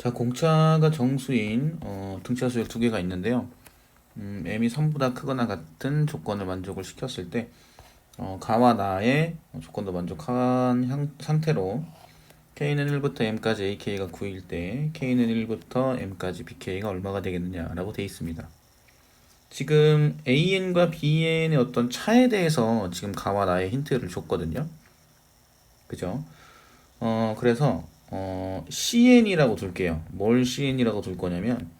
자, 공차가 정수인 어, 등차 수열 두 개가 있는데요. 음, m이 3보다 크거나 같은 조건을 만족을 시켰을 때 어, 가와 나의 조건도 만족한 향- 상태로 k는 1부터 m까지 ak가 9일 때 k는 1부터 m까지 bk가 얼마가 되겠느냐라고 되어 있습니다. 지금 an과 bn의 어떤 차에 대해서 지금 가와 나의 힌트를 줬거든요. 그죠? 어, 그래서 어, cn이라고 둘게요. 뭘 cn이라고 둘 거냐면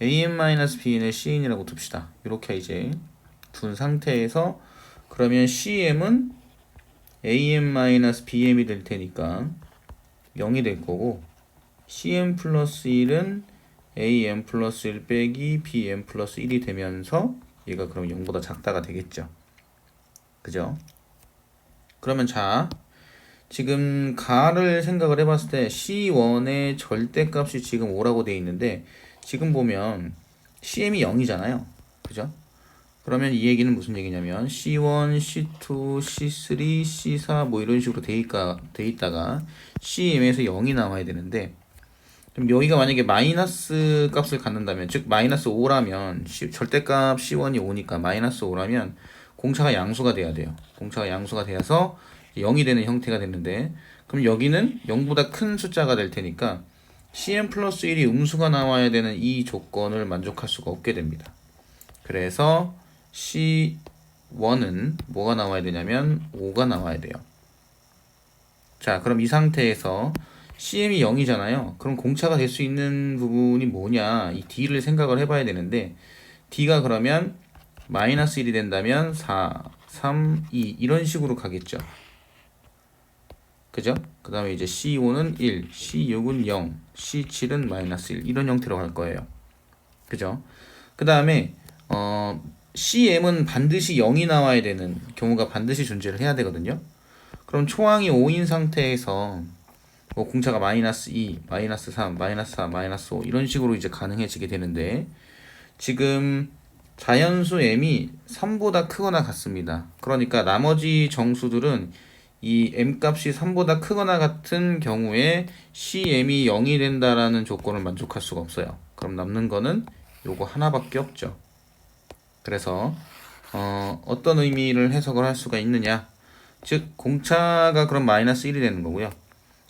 am-bn을 cn이라고 둡시다. 이렇게 이제 둔 상태에서 그러면 cm은 am-bm이 될 테니까 0이 될 거고 cm 플러스 1은 am 플러스 1 빼기 bm 플러스 1이 되면서 얘가 그럼 0보다 작다가 되겠죠. 그죠? 그러면 자 지금 가를 생각을 해봤을 때 C1의 절대값이 지금 5라고 돼 있는데 지금 보면 CM이 0이잖아요. 그죠? 그러면 이 얘기는 무슨 얘기냐면 C1, C2, C3, C4 뭐 이런 식으로 돼, 있가, 돼 있다가 CM에서 0이 나와야 되는데 그럼 여기가 만약에 마이너스 값을 갖는다면 즉 마이너스 5라면 C- 절대값 C1이 5니까 마이너스 5라면 공차가 양수가 돼야 돼요. 공차가 양수가 되어서 0이 되는 형태가 되는데 그럼 여기는 0보다 큰 숫자가 될 테니까 cm 플러스 1이 음수가 나와야 되는 이 조건을 만족할 수가 없게 됩니다. 그래서 c1은 뭐가 나와야 되냐면 5가 나와야 돼요. 자, 그럼 이 상태에서 cm이 0이잖아요. 그럼 공차가 될 수 있는 부분이 뭐냐? 이 d를 생각을 해봐야 되는데 d가 그러면 마이너스 1이 된다면 4, 3, 2 이런 식으로 가겠죠. 그죠? 그 다음에 이제 C5는 1, C6은 0, C7은 마이너스 1 이런 형태로 갈 거예요. 그죠? 그 다음에 어, CM은 반드시 0이 나와야 되는 경우가 반드시 존재를 해야 되거든요. 그럼 초항이 5인 상태에서 뭐 공차가 마이너스 2, 마이너스 3, 마이너스 4, 마이너스 5 이런 식으로 이제 가능해지게 되는데 지금 자연수 m이 3보다 크거나 같습니다. 그러니까 나머지 정수들은 이 m 값이 3보다 크거나 같은 경우에 cm이 0이 된다라는 조건을 만족할 수가 없어요. 그럼 남는 거는 요거 하나밖에 없죠. 그래서 어, 어떤 의미를 해석을 할 수가 있느냐? 즉 공차가 그럼 마이너스 1이 되는 거고요.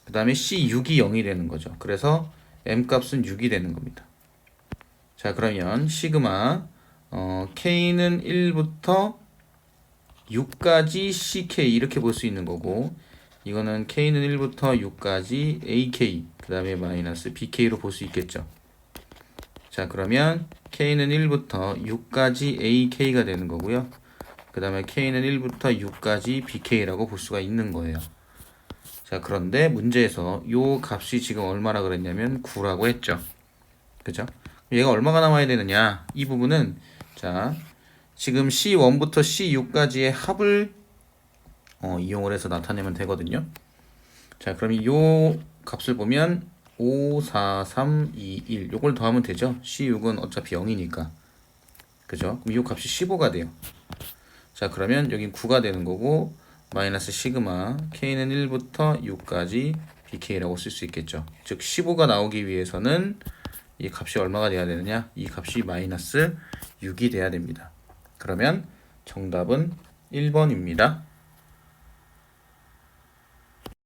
그 다음에 c6이 0이 되는 거죠. 그래서 m 값은 6이 되는 겁니다. 자 그러면 시그마 어, k는 1부터 6까지 ck 이렇게 볼 수 있는 거고 이거는 k는 1부터 6까지 ak 그 다음에 마이너스 bk로 볼 수 있겠죠. 자 그러면 k는 1부터 6까지 ak가 되는 거고요. 그 다음에 k는 1부터 6까지 bk라고 볼 수가 있는 거예요. 자 그런데 문제에서 요 값이 지금 얼마라 그랬냐면 9라고 했죠. 그죠? 얘가 얼마가 나와야 되느냐? 이 부분은 자 지금 C1부터 C6까지의 합을 어, 이용을 해서 나타내면 되거든요. 자, 그럼 이 값을 보면 5, 4, 3, 2, 1 요걸 더하면 되죠. C6은 어차피 0이니까. 그죠? 그럼 이 값이 15가 돼요. 자, 그러면 여긴 9가 되는 거고 마이너스 시그마 k는 1부터 6까지 bk라고 쓸 수 있겠죠. 즉 15가 나오기 위해서는 이 값이 얼마가 돼야 되느냐? 이 값이 마이너스 6이 돼야 됩니다. 그러면 정답은 1번입니다.